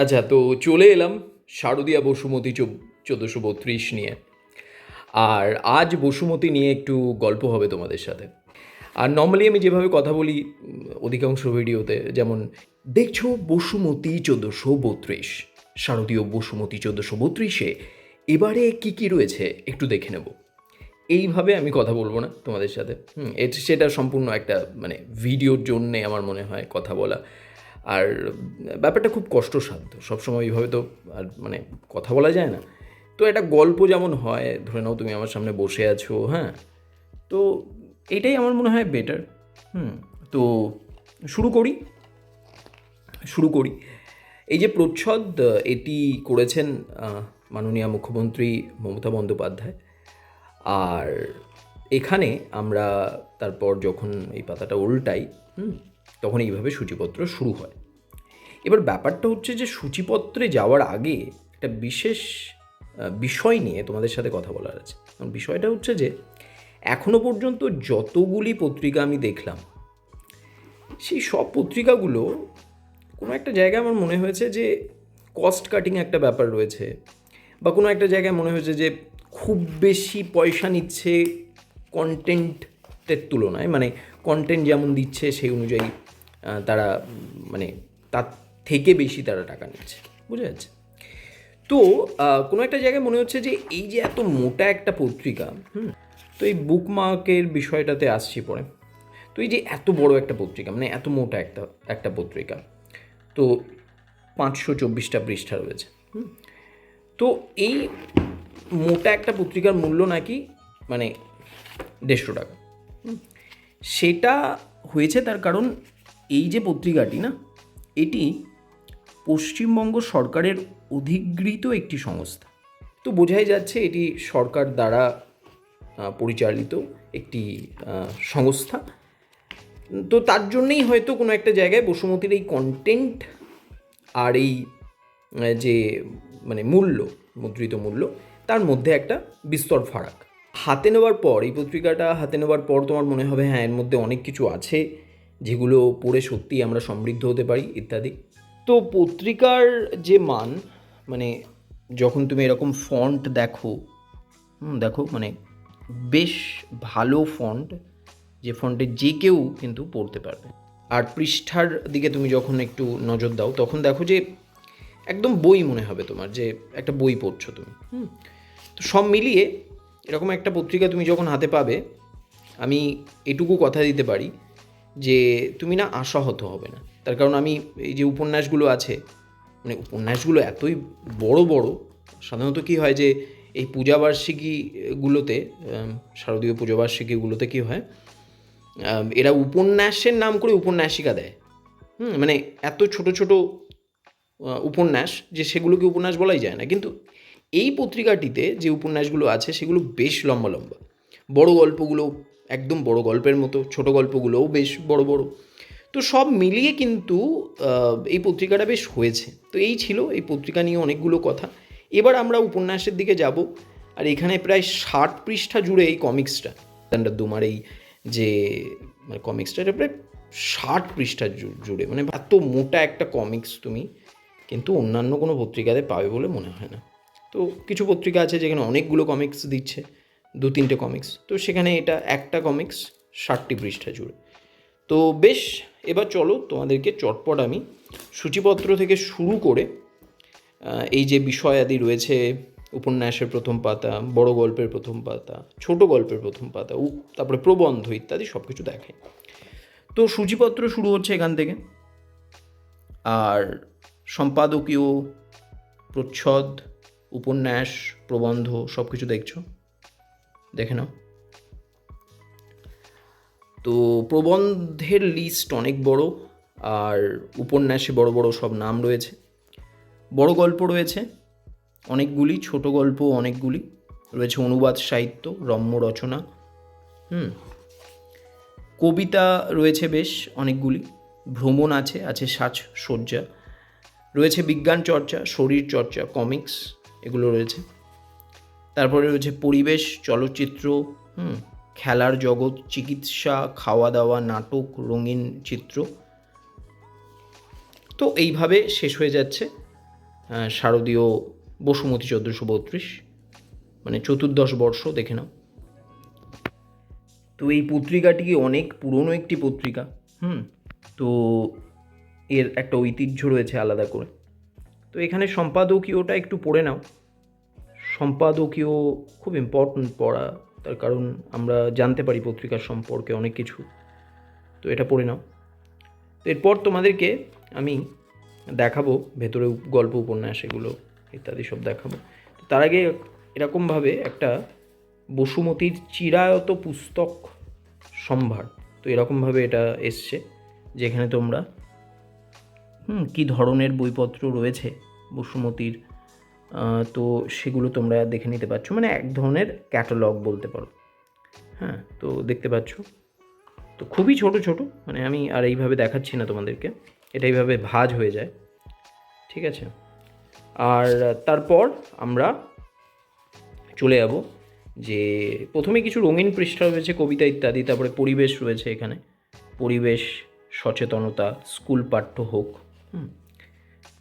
আচ্ছা তো চলে এলাম শারদীয়া বসুমতী চোদ্দোশো বত্রিশ নিয়ে। আর আজ বসুমতী নিয়ে একটু গল্প হবে তোমাদের সাথে। আর নর্মালি আমি যেভাবে কথা বলি অধিকাংশ ভিডিওতে, যেমন, দেখছ বসুমতী চোদ্দোশো বত্রিশ, শারদীয় বসুমতী চোদ্দোশো বত্রিশে এবারে কি কি রয়েছে একটু দেখে নেব। এইভাবে আমি কথা বলব না তোমাদের সাথে। হুম সেটা সম্পূর্ণ একটা মানে ভিডিওর জন্যে আমার মনে হয় কথা বলা। আর ব্যাপারটা খুব কষ্টসাধ্য। সবসময় এইভাবে তো আর মানে কথা বলা যায় না। তো একটা গল্প যেমন হয় ধরে নাও তুমি আমার সামনে বসে আছো হ্যাঁ? তো এটাই আমার মনে হয় বেটার হুম? তো শুরু করি। শুরু করি। এই যে প্রচ্ছদ এটি করেছেন মাননীয় মুখ্যমন্ত্রী মমতা বন্দ্যোপাধ্যায়। আর এখানে আমরা তারপর যখন এই পাতাটা উল্টাই হুম, তখন এইভাবে সূচিপত্র শুরু হয়। এবার ব্যাপারটা হচ্ছে যে সূচিপত্রে যাওয়ার আগে একটা বিশেষ বিষয় নিয়ে তোমাদের সাথে কথা বলার আছে। বিষয়টা হচ্ছে যে এখনও পর্যন্ত যতগুলি পত্রিকা আমি দেখলাম, সেই সব পত্রিকাগুলো কোনো একটা জায়গায় আমার মনে হয়েছে যে কস্ট কাটিং একটা ব্যাপার রয়েছে বা কোনো একটা জায়গায় মনে হয়েছে যে খুব বেশি পয়সা নিচ্ছে কন্টেন্টের তুলনায় মানে কন্টেন্ট যেমন দিচ্ছে সেই অনুযায়ী তারা মানে তার থেকে বেশি তারা টাকা নিচ্ছে বুঝে যাচ্ছে তো কোনো একটা জায়গায় মনে হচ্ছে যে এই যে এত মোটা একটা পত্রিকা, হুম, তো এই বুকমার্কের বিষয়টাতে আসছি পরে তো এই যে এত বড় একটা পত্রিকা মানে এত মোটা একটা একটা পত্রিকা, তো পাঁচশো চব্বিশটা পৃষ্ঠা রয়েছে। তো এই মোটা একটা পত্রিকার মূল্য নাকি মানে দেড়শো টাকা সেটা হয়েছে তার কারণ এই যে পত্রিকাটি না, এটি পশ্চিমবঙ্গ সরকারের অধিগৃহীত একটি সংস্থা। তো বোঝাই যাচ্ছে এটি সরকার দ্বারা পরিচালিত একটি সংস্থা। তো তার জন্যেই হয়তো কোনো একটা জায়গায় বসুমতির এই কন্টেন্ট আর এই যে মানে মূল্য, মুদ্রিত মূল্য, তার মধ্যে একটা বিস্তর ফারাক। হাতে নেওয়ার পর, এই পত্রিকাটা হাতে নেওয়ার পর তোমার মনে হবে হ্যাঁ এর মধ্যে অনেক কিছু আছে। যেগুলো পড়ে সত্যি আমরা সমৃদ্ধ হতে পারি, ইত্যাদি। তো পত্রিকার যে মান মানে যখন তুমি এরকম ফন্ট দেখো দেখো মানে বেশ ভালো ফন্ট যে ফন্টে যে কেউ কিন্তু পড়তে পারবে। আর পৃষ্ঠার দিকে তুমি যখন একটু নজর দাও, তখন দেখো যে একদম বই মনে হবে তোমার, যে একটা বই পড়ছো তুমি, হুম। তো সব মিলিয়ে এরকম একটা পত্রিকা তুমি যখন হাতে পাবে, আমি এটুকু কথা দিতে পারি যে তুমি না আশাহত হবে না। তার কারণ আমি এই যে উপন্যাসগুলো আছে মানে উপন্যাসগুলো এতই বড় বড়, সাধারণত কী হয় যে এই পূজাবার্ষিকীগুলোতে শারদীয় পূজাবার্ষিকীগুলোতে কী হয় এরা উপন্যাসের নাম করে উপন্যাসিকা দেয়। হুম মানে এত ছোট ছোট উপন্যাস যে সেগুলোকে উপন্যাস বলাই যায় না। কিন্তু এই পত্রিকাটিতে যে উপন্যাসগুলো আছে, সেগুলো বেশ লম্বা লম্বা। বড় গল্পগুলো একদম বড় গল্পের মতো, ছোট গল্পগুলোও বেশ বড় বড়। তো সব মিলিয়ে কিন্তু এই পত্রিকাটা বেশ হয়েছে। তো এই ছিল এই পত্রিকা নিয়ে অনেকগুলো কথা। এবার আমরা উপন্যাসের দিকে যাব, আর এখানে প্রায় ষাট পৃষ্ঠা জুড়ে এই কমিক্সটা। স্ট্যান্ডার্ড দুমার এই যে মানে কমিক্সটা, এটা প্রায় ষাট পৃষ্ঠা জুড়ে। মানে এত মোটা একটা কমিক্স তুমি, কিন্তু অন্যান্য কোনো পত্রিকাতে পাবে বলে মনে হয় না। তো কিছু পত্রিকা আছে যেখানে অনেকগুলো কমিক্স দিচ্ছে। দু তিনটে কমিক্স তো সেখানে এটা একটা কমিক্স ষাটটি পৃষ্ঠা জুড়ে। তো বেশ, এবার চলো তোমাদেরকে চটপট আমি সূচিপত্র থেকে শুরু করে এই যে বিষয়াদি রয়েছে, উপন্যাসের প্রথম পাতা, বড় গল্পের প্রথম পাতা, ছোট গল্পের প্রথম পাতা তারপরে প্রবন্ধ ইত্যাদি সব কিছু দেখায় তো সূচিপত্র শুরু হচ্ছে এখান থেকে। আর সম্পাদকীয় প্রচ্ছদ, উপন্যাস, প্রবন্ধ সব কিছু দেখছ। দেখে নাও। তো প্রবন্ধের লিস্ট অনেক বড়, আর উপন্যাসে বড় বড় সব নাম রয়েছে। বড় গল্প রয়েছে, অনেকগুলি, ছোট গল্প অনেকগুলি। রয়েছে অনুবাদ, সাহিত্য, রম্য রচনা, হুম। কবিতা রয়েছে বেশ অনেকগুলি, ভ্রমণ আছে আছে সাজসজ্জা রয়েছে বিজ্ঞান চর্চা, শরীর চর্চা কমিক্স এগুলো রয়েছে। তারপরে রয়েছে পরিবেশ, চলচ্চিত্র, হুম, খেলার জগৎ, চিকিৎসা খাওয়া দাওয়া নাটক, রঙিন চিত্র। তো এইভাবে শেষ হয়ে যাচ্ছে শারদীয় বসুমতী চোদ্দোশো বত্রিশ মানে চতুর্দশ বর্ষ, দেখে নাও। তো এই পত্রিকাটি অনেক পুরনো একটি পত্রিকা, হুম, তো এর একটা ঐতিহ্য রয়েছে আলাদা করে। তো এখানে সম্পাদকীয়টা একটু পড়ে নাও। সম্পাদকীয় খুব ইম্পর্ট্যান্ট পড়া। তার কারণ আমরা জানতে পারি পত্রিকার সম্পর্কে অনেক কিছু। তো এটা পড়ে নাও। তো এরপর তোমাদেরকে আমি দেখাবো ভেতরে গল্প, উপন্যাস এগুলো, ইত্যাদি সব দেখাবো। তার আগে এরকমভাবে একটা বসুমতীর চিরায়ত পুস্তক সম্ভার। তো এরকমভাবে এটা এসছে, যেখানে তোমরা, হুম, কী ধরনের বইপত্র রয়েছে বসুমতীর তো সেগুলো তোমরা দেখে নিতে পারছ। মানে এক ধরনের ক্যাটালগ বলতে পারো। হ্যাঁ তো দেখতে পাচ্ছ। তো খুবই ছোট ছোট। মানে আমি আর এইভাবে দেখাচ্ছি না তোমাদেরকে। এটা এইভাবে ভাজ হয়ে যায়। ঠিক আছে? আর তারপর আমরা চলে যাব যে প্রথমে কিছু রঙিন পৃষ্ঠা রয়েছে, কবিতা ইত্যাদি, তারপরে পরিবেশ রয়েছে এখানে। পরিবেশ, সচেতনতা, স্কুল পাঠ্য হোক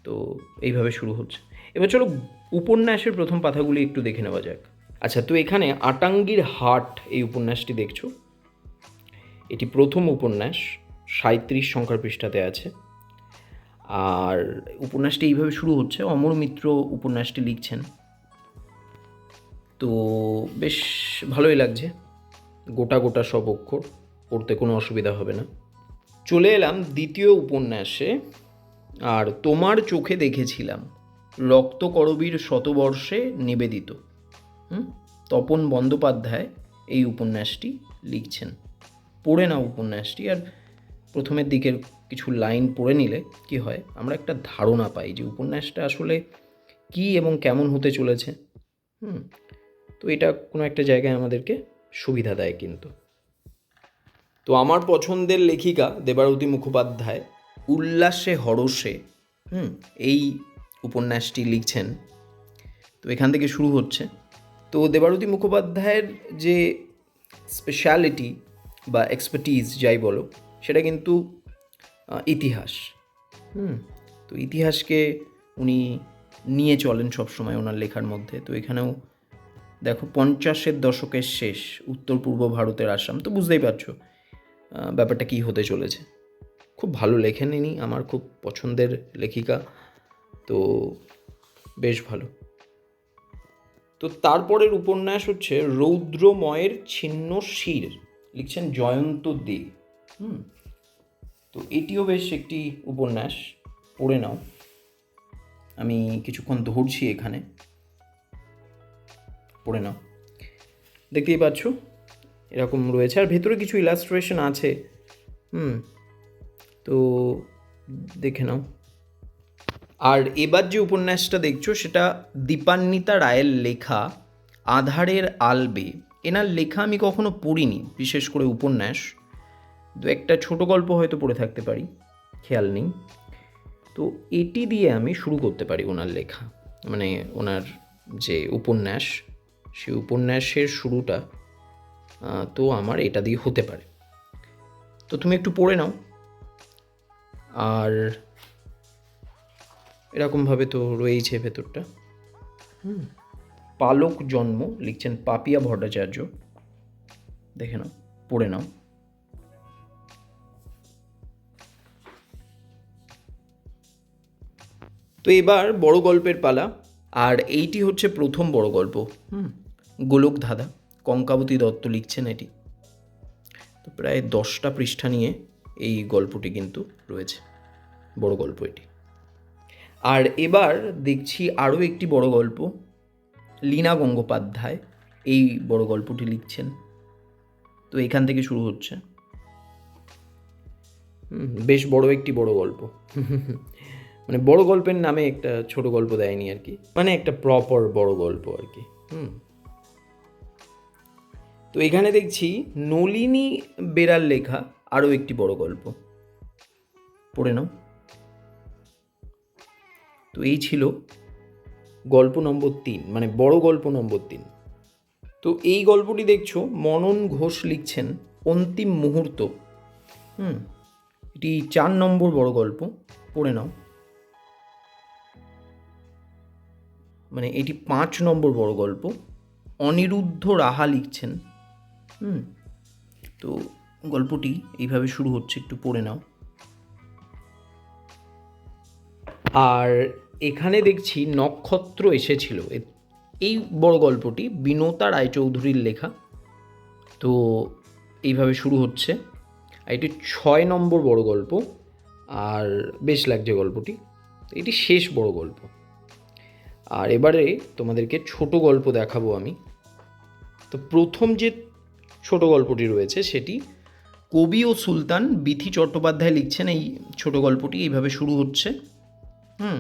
তো এইভাবে শুরু হচ্ছে। এবার চলো উপন্যাসের প্রথম পাতাগুলি একটু দেখে নেওয়া যাক। আচ্ছা তো এখানে আটাঙ্গির হাট এই উপন্যাসটি দেখছ। এটি প্রথম উপন্যাস সাঁত্রিশ সংখ্যার পৃষ্ঠাতে আছে। আর উপন্যাসটি এইভাবে শুরু হচ্ছে, অমর মিত্র উপন্যাসটি লিখছেন। তো বেশ ভালোই লাগছে, গোটা গোটা সব অক্ষর, পড়তে কোনো অসুবিধা হবে না। চলে এলাম দ্বিতীয় উপন্যাসে, আর তোমার চোখে দেখেছিলাম। রক্তকরবীর শতবর্ষে নিবেদিত। তপন বন্দ্যোপাধ্যায় এই উপন্যাসটি লিখছেন। পড়ে নাও উপন্যাসটি আর প্রথমের দিকের কিছু লাইন পড়ে নিলে কি হয়, আমরা একটা ধারণা পাই যে উপন্যাসটা আসলে কী এবং কেমন হতে চলেছে। হুম? তো এটা কোনো একটা জায়গায় আমাদেরকে সুবিধা দেয় কিন্তু। তো আমার পছন্দের লেখিকা দেবারতী মুখোপাধ্যায়, উল্লাসে হরসে হুম? এই উপন্যাসটি লিখছেন। তো এখান থেকে শুরু হচ্ছে। তো দেবারতী মুখোপাধ্যায়ের যে স্পেশালিটি বা এক্সপার্টিজ যাই বলো, সেটা কিন্তু ইতিহাস। হুম, তো ইতিহাসকে উনি নিয়ে চলেন সবসময় ওনার লেখার মধ্যে। তো এখানেও দেখো, পঞ্চাশের দশকের শেষ, উত্তর পূর্ব ভারতের আসাম, তো বুঝতেই পারছ ব্যাপারটা কী হতে চলেছে। খুব ভালো লেখেন ইনি, আমার খুব পছন্দের লেখিকা। তো বেশ ভালো। তো তারপরের উপন্যাস হচ্ছে রৌদ্রময়ের ছিন্ন শির, লিখছেন জয়ন্ত দে। হুম, তো এটিও বেশ একটি উপন্যাস, পড়ে নাও। আমি কিছুক্ষণ ধরছি এখানে। পড়ে নাও। দেখতেই পাচ্ছ, এরকম রয়েছে। আর ভেতরে কিছু ইলাস্ট্রেশন আছে। হুম, তো দেখে নাও। আর এবার যে উপন্যাসটা দেখছ, সেটা দীপান্বিতা রায়ের লেখা আধারের আলবে। এনার লেখা আমি কখনো পড়িনি, বিশেষ করে উপন্যাস। দু একটা ছোট গল্প হয়তো পড়ে থাকতে পারি, খেয়াল নেই। তো এটি দিয়ে আমি শুরু করতে পারি ওনার লেখা মানে ওনার যে উপন্যাস, সেই উপন্যাসের শুরুটা তো আমার এটা দিয়ে হতে পারে। তো তুমি একটু পড়ে নাও। আর এরকমভাবে তো রয়েইছে ভেতরটা। হুম। পালক জন্ম লিখছেন পাপিয়া ভট্টাচার্য। দেখে নাও পড়ে নাও। তো এবার বড় গল্পের পালা আর এইটি হচ্ছে প্রথম বড় গল্প। হুম। গোলক ধাঁধা কঙ্কাবতী দত্ত লিখছেন এটি। তো প্রায় দশটা পৃষ্ঠা নিয়ে এই গল্পটি কিন্তু রয়েছে। বড় গল্প এটি। আর এবার দেখছি আরও একটি বড় গল্প। লীনা গঙ্গোপাধ্যায় এই বড় গল্পটি লিখছেন। তো এখান থেকে শুরু হচ্ছে। বেশ বড় একটি বড় গল্প। মানে বড় গল্পের নামে একটা ছোট গল্প দেয়নি আর কি। মানে একটা প্রপার বড় গল্প আর কি। হুম। তো এখানে দেখছি নলিনী বেরার লেখা আরও একটি বড় গল্প। পড়ে নাও। তো এই ছিল গল্প নম্বর তিন মানে বড় গল্প নম্বর তিন। তো এই গল্পটি দেখছ, মনন ঘোষ লিখছেন অন্তিম মুহূর্ত। হুম, এটি চার নম্বর বড় গল্প, পড়ে নাও। মানে এটি পাঁচ নম্বর বড় গল্প। অনিরুদ্ধ রাহা লিখছেন। হুম, তো গল্পটি এইভাবে শুরু হচ্ছে, একটু পড়ে নাও। আর এখানে দেখছি নক্ষত্র এসেছিল। এই বড় গল্পটি বিনতা রায়চৌধুরীর লেখা। তো এইভাবে শুরু হচ্ছে। এটি ছয় নম্বর বড় গল্প। আর বেশ লাগছে গল্পটি। এটি শেষ বড় গল্প। আর এবারে তোমাদেরকে ছোট গল্প দেখাবো আমি। তো প্রথম যে ছোট গল্পটি রয়েছে সেটি কবি ও সুলতান বিথি চট্টোপাধ্যায় লিখছেন। এই ছোট গল্পটি এইভাবে শুরু হচ্ছে। হুম,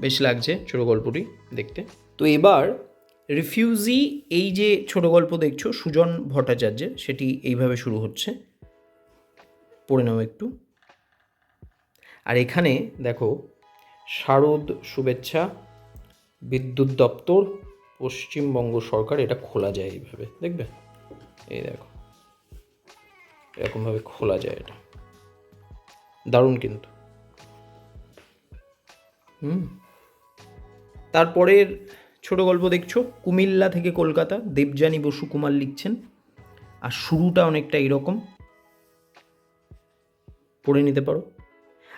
বেশ লাগছে ছোট গল্পটি দেখতে। তো এবার রিফিউজি এই যে ছোট গল্প দেখছ, সুজন ভট্টাচার্যের, সেটি এইভাবে শুরু হচ্ছে। পড়ে নাও একটু। আর এখানে দেখো, শারদ শুভেচ্ছা, বিদ্যুৎ দপ্তর, পশ্চিমবঙ্গ সরকার, এটা খোলা যায় এইভাবে, দেখবে? এই দেখো, এরকমভাবে খোলা যায় এটা। দারুণ কিন্তু। হুম। তারপরের ছোট গল্প দেখছ, কুমিল্লা থেকে কলকাতা, দেবযানী বসু কুমার লিখছেন, আর শুরুটা অনেকটা এরকম। পড়ে নিতে পারো।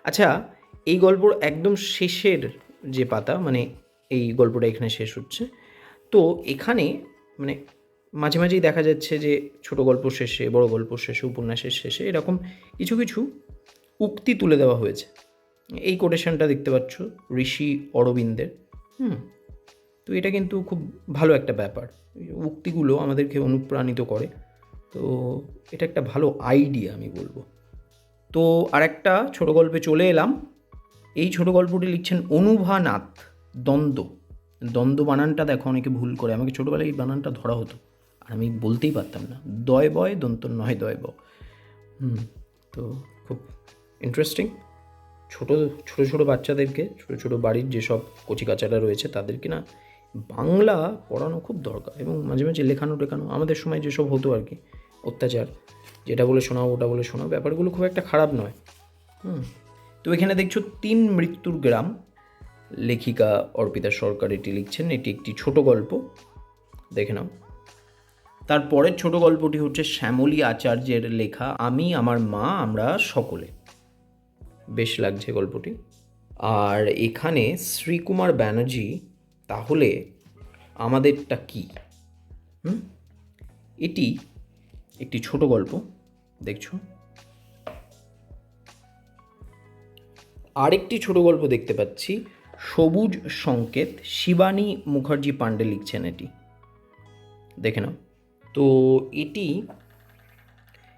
আচ্ছা এই গল্পর একদম শেষের যে পাতা মানে এই গল্পটা এখানে শেষ হচ্ছে, তো এখানে মানে মাঝে মাঝেই দেখা যাচ্ছে যে ছোট গল্প শেষে, বড় গল্প শেষে, উপন্যাসের শেষে এরকম কিছু কিছু উক্তি তুলে দেওয়া হয়েছে। এই কোটেশনটা দেখতে পাচ্ছ, ঋষি অরবিন্দের। হুম, তো এটা কিন্তু খুব ভালো একটা ব্যাপার। উক্তিগুলো আমাদেরকে অনুপ্রাণিত করে। তো এটা একটা ভালো আইডিয়া আমি বলব। তো আরেকটা ছোট গল্পে চলে এলাম। এই ছোট গল্পটি লিখছেন অনুভানাথ দ্বন্দ্ব। দ্বন্দ্ব বানানটা দেখো, অনেকে ভুল করে। আমাকে ছোটোবেলায় এই বানানটা ধরা হতো। আর আমি বলতেই পারতাম না। দয় বয় দন্ত নয় দয় ব। হুম, তো খুব ইন্টারেস্টিং ছোটো ছোটো ছোটো বাচ্চাদেরকে, ছোটো ছোটো বাড়ির যেসব কচিকাচারা রয়েছে তাদেরকে না বাংলা পড়ানো খুব দরকার এবং মাঝে মাঝে লেখানো, টেখানো, আমাদের সময় যেসব হতো আর কি, অত্যাচার, যেটা বলে শোনাও, ওটা বলে শোনাও, ব্যাপারগুলো খুব একটা খারাপ নয়। হুম। তো এখানে দেখছ তিন মৃত্যুর গ্রাম, লেখিকা অর্পিতা সরকার এটি লিখছেন, এটি একটি ছোট গল্প, দেখে নাও। তারপরের ছোট গল্পটি হচ্ছে শ্যামলী আচার্যের লেখা, আমি, আমার মা, আমরা সকলে। বেশ লাগছে গল্পটি। আর এখানে শ্রীকুমার ব্যানার্জি, তাহলে আমাদেরটা কি? এটি একটি ছোট গল্প, দেখছ? আরেকটি ছোট গল্প দেখতে পাচ্ছি। সবুজ সংকেত, শিবানী মুখার্জি পাণ্ডে লিখছেন এটি। দেখে নাও। তো এটি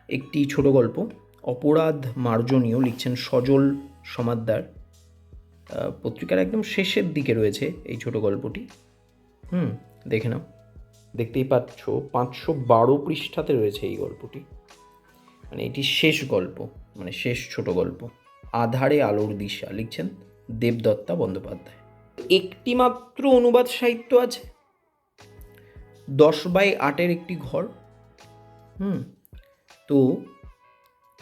একটি ছোট গল্প। অপরাধ মার্জনীয় লিখছেন সজল সমাদ্দার। পত্রিকার একদম শেষের দিকে রয়েছে এই ছোট গল্পটি। হুম, দেখে নাও। দেখতেই পাচ্ছ, পাঁচশো বারো পৃষ্ঠাতে রয়েছে এই গল্পটি। মানে এটি শেষ গল্প মানে শেষ ছোট গল্প। আধারে আলোর দিশা লিখছেন দেবদত্তা বন্দ্যোপাধ্যায়। একটি মাত্র অনুবাদ সাহিত্য আছে। দশ বাই আটের একটি ঘর। হুম, তো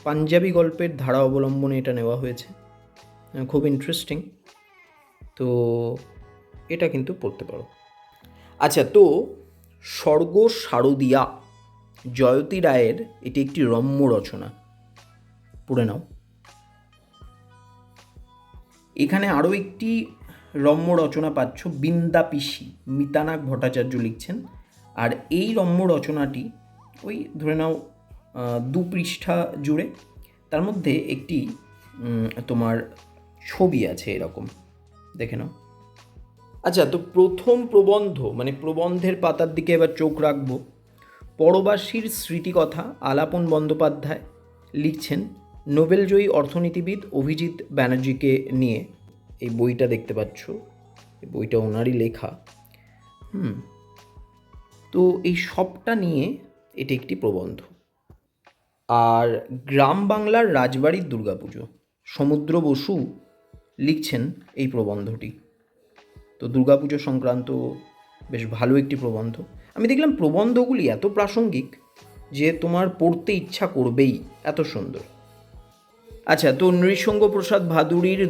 পাঞ্জাবি গল্পের ধারা অবলম্বনে এটা নেওয়া হয়েছে। খুব ইন্টারেস্টিং তো এটা কিন্তু পড়তে পারো। আচ্ছা তো স্বর্গ শারদিয়া জয়তী রায়ের এটি একটি রম্য রচনা। পড়ে নাও। এখানে আরও একটি রম্য রচনা পাচ্ছ, বৃন্দা পিসি মিতানাক ভট্টাচার্য লিখছেন। আর এই রম্য রচনাটি, ওই ধরে নাও দু পৃষ্ঠা জুড়ে। তার মধ্যে একটি তোমার ছবি আছে এরকম। দেখে নাও। আচ্ছা তো প্রথম প্রবন্ধ মানে প্রবন্ধের পাতার দিকে এবার চোখ রাখব। পরবাসীর স্মৃতিকথা আলাপন বন্দ্যোপাধ্যায় লিখছেন নোবেলজয়ী অর্থনীতিবিদ অভিজিৎ ব্যানার্জিকে নিয়ে। এই বইটা দেখতে পাচ্ছ। এই বইটা ওনারই লেখা। হুম। তো এই সবটা নিয়ে এটি একটি প্রবন্ধ। আর গ্রাম বাংলার রাজবাড়ির দুর্গাপুজো। সমুদ্র বসু লিখছেন এই প্রবন্ধটি। তো দুর্গাপুজো সংক্রান্ত বেশ ভালো একটি প্রবন্ধ। আমি দেখলাম প্রবন্ধগুলি এত প্রাসঙ্গিক যে তোমার পড়তে ইচ্ছা করবেই, এত সুন্দর। আচ্ছা তো নৃসঙ্গ প্রসাদ ভাদুরীর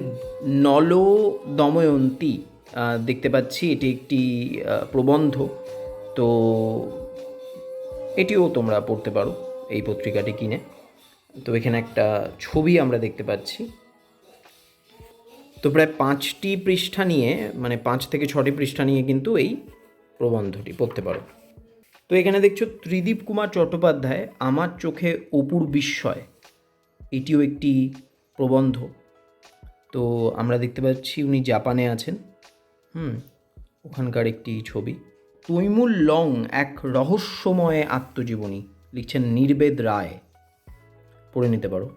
নল দময়ন্তী দেখতে পাচ্ছি এটি একটি প্রবন্ধ। তো এটিও তোমরা পড়তে পারো। এই পত্রিকাটি কিনে। তো এখানে একটা ছবি আমরা দেখতে পাচ্ছি। তো প্রায় পাঁচটি পৃষ্ঠা নিয়ে মানে পাঁচ থেকে ছটি পৃষ্ঠা নিয়ে কিন্তু এই প্রবন্ধটি পড়তে পারো। তো এখানে দেখছ ত্রিদীপ কুমার চট্টোপাধ্যায়, আমার চোখে অপুর বিস্ময়। এটিও একটি প্রবন্ধ। তো আমরা দেখতে পাচ্ছি উনি জাপানে আছেন। হুম, ওখানকার একটি ছবি। তৈমুল লং এক রহস্যময় আত্মজীবনী। লিখছেন নির্বেদ রায়। পড়ে নিতে পারো।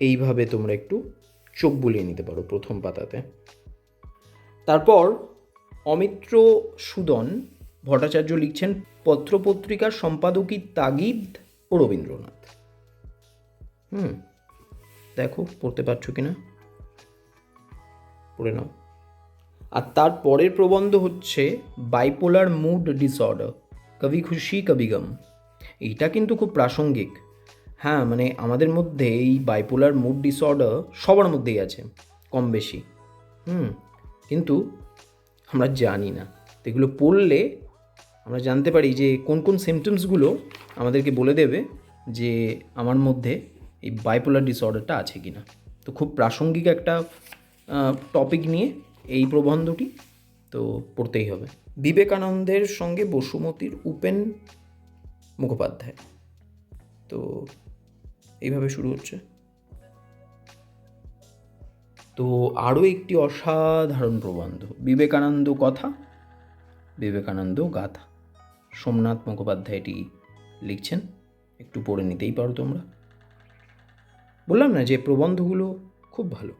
এইভাবে তোমরা একটু চোখ বুলিয়ে নিতে পারো প্রথম পাতাতে। তারপর অমিত্র সুদন ভট্টাচার্য লিখছেন পত্রপত্রিকার সম্পাদকী তাগিদ ও রবীন্দ্রনাথ। হুম, দেখো, পড়তে পারছ কিনা? পড়ে নাও। আর তার পরের প্রবন্ধ হচ্ছে বাইপোলার মুড ডিসঅর্ডার কবি খুশি, কবি গম। এইটা কিন্তু খুব প্রাসঙ্গিক। হ্যাঁ মানে আমাদের মধ্যে এই বাইপোলার মুড ডিসঅর্ডার সবার মধ্যেই আছে, কম বেশি। হুম, কিন্তু আমরা জানি না। তো এগুলো পড়লে আমরা জানতে পারি যে কোন কোন সিমটমসগুলো আমাদেরকে বলে দেবে যে আমার মধ্যে এই বাইপোলার ডিসঅর্ডারটা আছে কি না তো খুব প্রাসঙ্গিক একটা টপিক নিয়ে এই প্রবন্ধটি তো পড়তেই হবে। বিবেকানন্দের সঙ্গে বসুমতীর উপেন মুখোপাধ্যায়। তো এইভাবে শুরু হচ্ছে। তো আরও একটি অসাধারণ প্রবন্ধ, বিবেকানন্দ কথা, বিবেকানন্দ গাথা। সোমনাথ মুখোপাধ্যায় এটি লিখছেন, একটু পড়ে নিতেই পারো তোমরা। বললাম না যে প্রবন্ধগুলো খুব ভালো।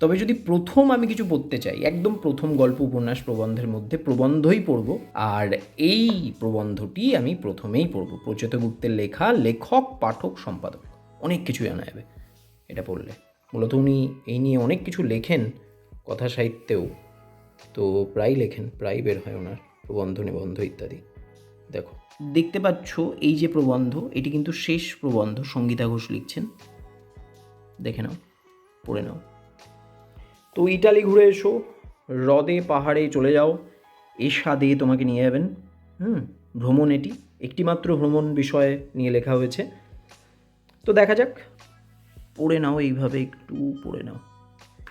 তবে যদি প্রথম আমি কিছু পড়তে চাই, একদম প্রথম গল্প উপন্যাস প্রবন্ধের মধ্যে প্রবন্ধই পড়ব। আর এই প্রবন্ধটি আমি প্রথমেই পড়ব। প্রচেত গুপ্তের লেখা, লেখক, পাঠক, সম্পাদক, অনেক কিছু জানা যাবে এটা পড়লে। মূলত উনি এই নিয়ে অনেক কিছু লেখেন কথা সাহিত্যেও। তো প্রায় লেখেন প্রায় বের হয় ওনার প্রবন্ধ, নিবন্ধ ইত্যাদি। দেখো, দেখতে পাচ্ছ এই যে প্রবন্ধ, এটি কিন্তু শেষ প্রবন্ধ, সঙ্গীতা ঘোষ লিখছেন। দেখে নাও, পড়ে নাও। তো ইটালি ঘুরে এসো, হ্রদে, পাহাড়ে চলে যাও এ স্বাদে তোমাকে নিয়ে যাবেন। হুম, ভ্রমণ এটি, একটিমাত্র ভ্রমণ বিষয়ে নিয়ে লেখা হয়েছে। তো দেখা যাক, পড়ে নাও এইভাবে, একটু পড়ে নাও।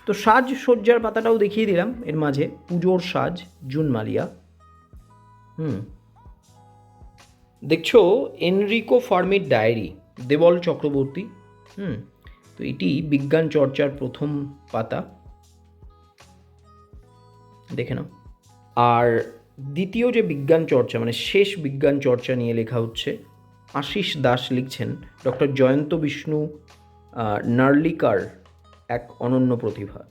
তো সাজ সজ্জার পাতাটাও দেখিয়ে দিলাম, এর মাঝে পুজোর সাজ জুন মালিয়া হুম। দেখছ, এনরিকো ফার্মির ডায়েরি, দেবল চক্রবর্তী। হুম, তো এটি বিজ্ঞান চর্চার প্রথম পাতা। দেখে নাও। আর দ্বিতীয় যে বিজ্ঞান চর্চা মানে শেষ বিজ্ঞান চর্চা নিয়ে লেখা হচ্ছে, আশিস দাস লিখছেন ডক্টর জয়ন্ত বিষ্ণু নার্লিকার এক অনন্য প্রতিভা।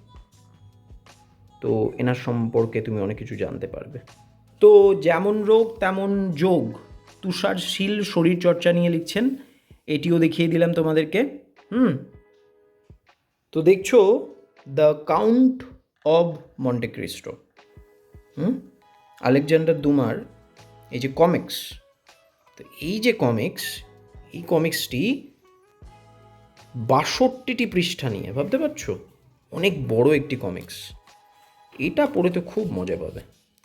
তো এনার সম্পর্কে তুমি অনেক কিছু জানতে পারবে। তো যেমন রোগ, তেমন যোগ, তুষার শীল শরীরচর্চা নিয়ে লিখছেন। এটিও দেখিয়ে দিলাম তোমাদেরকে। হুম। তো দেখছ, the Count of Monte Cristo hmm? Alexander দুমার, এই যে কমিক্স তো এই যে কমিক্স এই কমিক্সটি বাষট্টিটি পৃষ্ঠা নিয়ে, ভাবতে পারছ? অনেক বড় একটি কমিক্স এটা পড়ে তো খুব মজা পাবে,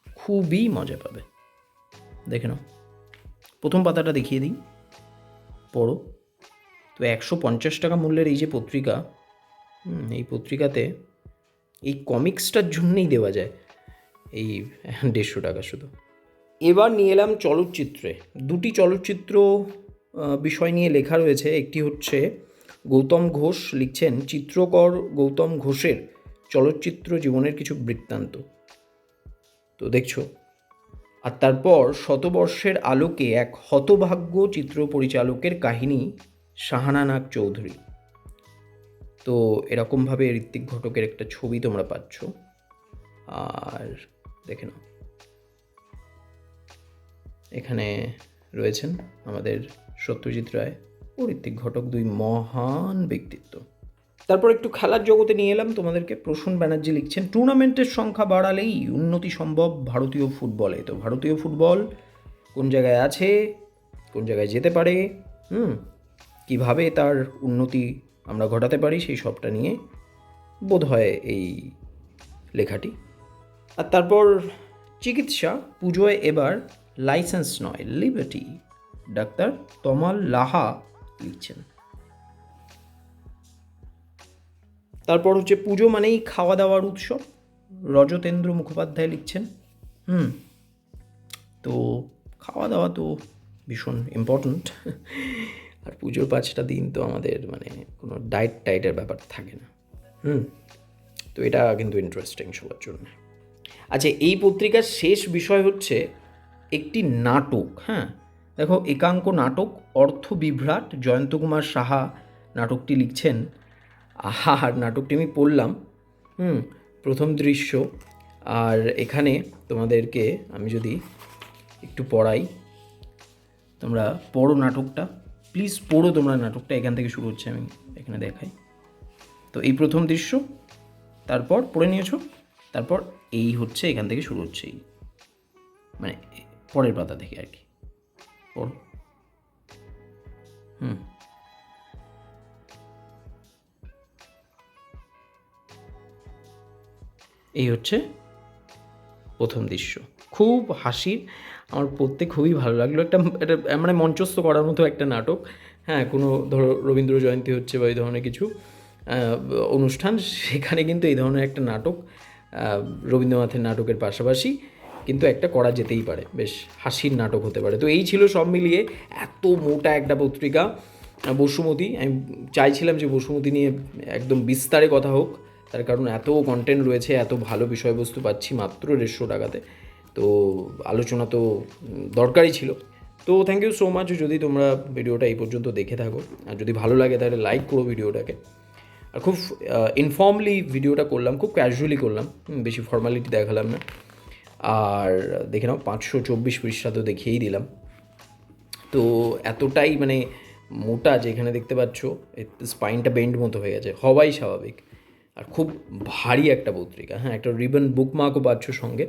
খুবই মজা পাবে। দেখে নাও, প্রথম পাতাটা দেখিয়ে দিই, পড়ো। তো একশো পঞ্চাশ টাকা মূল্যের এই যে পত্রিকা এই পত্রিকাতে এই কমিক্সটার জন্যেই দেওয়া যায়। এই দেড়শো টাকা শুধু। এবার নিয়ে এলাম চলচ্চিত্রে। দুটি চলচ্চিত্র বিষয় নিয়ে লেখা রয়েছে। একটি হচ্ছে গৌতম ঘোষ লিখছেন চিত্রকর গৌতম ঘোষের চলচ্চিত্র জীবনের কিছু বৃত্তান্ত। তো দেখছ। আর তারপর শতবর্ষের আলোকে এক হতভাগ্য চিত্র পরিচালকের কাহিনী শাহানা নাগ চৌধুরী। তো এরকমভাবে ঋত্বিক ঘটকের একটা ছবি তোমরা পাচ্ছ। আর দেখে নাও। এখানে রয়েছেন আমাদের সত্যজিৎ রায় ও ঘটক, দুই মহান ব্যক্তিত্ব। তারপর একটু খেলার জগতে নিয়ে এলাম, তোমাদেরকে প্রসূন ব্যানার্জি লিখছেন, টুর্নামেন্টের সংখ্যা বাড়ালেই উন্নতি সম্ভব ভারতীয় ফুটবলে। তো ভারতীয় ফুটবল কোন জায়গায় আছে? কোন জায়গায় যেতে পারে? হুম, কীভাবে তার উন্নতি আমরা ঘটাতে পারি সেই সবটা নিয়ে বোধ হয় এই লেখাটি আর তারপর চিকিৎসা, পুজোয় এবার লাইসেন্স নয়, লিবার্টি। ডাক্তার তমাল লাহা লিখছেন। তারপর হচ্ছে পুজো মানেই খাওয়া দাওয়ার উৎসব। রজতেন্দ্র মুখোপাধ্যায় লিখছেন। হুম, তো খাওয়া দাওয়া তো ভীষণ ইম্পর্ট্যান্ট আর পুজোর পাঁচটা দিন তো আমাদের মানে কোনো ডায়েট টাইটের ব্যাপার থাকে না। হুম, তো এটা কিন্তু ইন্টারেস্টিং সবার জন্য। আচ্ছা এই পত্রিকার শেষ বিষয় হচ্ছে একটি নাটক হ্যাঁ? দেখো, একাঙ্ক নাটক, অর্থ বিভ্রাট, জয়ন্ত কুমার সাহা নাটকটি লিখছেন। আর নাটকটি আমি পড়লাম, হুম, প্রথম দৃশ্য। আর এখানে তোমাদেরকে আমি যদি একটু পড়াই, তোমরা পড়ো নাটকটা। প্লিজ পড়ো তোমরা নাটকটা, এখান থেকে শুরু হচ্ছে, আমি এখানে দেখাই। তো এই প্রথম দৃশ্য, তারপর পড়ে নিয়েছো, তারপর এই হচ্ছে, এখান থেকে শুরু হচ্ছে এই। মানে পরের পাতা থেকে আর কি। পড়ো হুম। এই হচ্ছে প্রথম দৃশ্য। খুব হাসির। আমার পড়তে খুবই ভালো লাগল। একটা একটা মানে মঞ্চস্থ করার মতো একটা নাটক। হ্যাঁ কোনো ধরো রবীন্দ্র জয়ন্তী হচ্ছে বা এই ধরনের কিছু অনুষ্ঠান, সেখানে কিন্তু এই ধরনের একটা নাটক রবীন্দ্রনাথের নাটকের পাশাপাশি কিন্তু একটা করা যেতেই পারে। বেশ হাসির নাটক হতে পারে। তো এই ছিল সব মিলিয়ে এত মোটা একটা পত্রিকা বসুমতী। আমি চাইছিলাম যে বসুমতী নিয়ে একদম বিস্তারে কথা হোক। তার কারণ এত কন্টেন্ট রয়েছে, এত ভালো বিষয়বস্তু পাচ্ছি মাত্র দেড়শো টাকাতে। তো আলোচনা তো দরকারই ছিল। তো থ্যাংক ইউ সো মাচ যদি তোমরা ভিডিওটা এই পর্যন্ত দেখে থাকো, আর যদি ভালো লাগে তাহলে লাইক করো ভিডিওটাকে। খুব ইনফর্মলি ভিডিওটা করলাম, খুব ক্যাজুয়ালি করলাম বেশি ফর্মালিটি দেখালাম না। আর দেখে নাও, পাঁচশো চব্বিশ পৃষ্ঠা তো দেখিয়েই দিলাম। তো এতটাই মানে মোটা যেখানে দেখতে পাচ্ছ স্পাইনটা বেন্ড মতো হয়ে গেছে, হওয়াই স্বাভাবিক। আর খুব ভারী একটা পত্রিকা হ্যাঁ একটা রিবন বুকমার্কও পাচ্ছ সঙ্গে।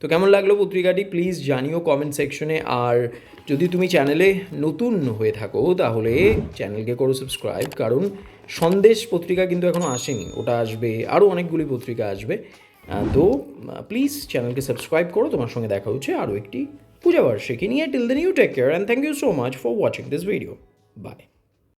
তো কেমন লাগল পত্রিকাটি? প্লিজ জানিও কমেন্ট সেকশনে আর যদি তুমি চ্যানেলে নতুন হয়ে থাকো, তাহলে চ্যানেলকে করো সাবস্ক্রাইব কারণ সন্দেশ পত্রিকা কিন্তু এখনও আসেনি। ওটা আসবে আরও অনেকগুলি পত্রিকা আসবে। তো প্লিজ চ্যানেলকে সাবস্ক্রাইব করো, তোমার সঙ্গে দেখা হচ্ছে আরও একটি পূজাবার্ষিকী নিয়ে। Till then you take care and thank you so much for watching this video bye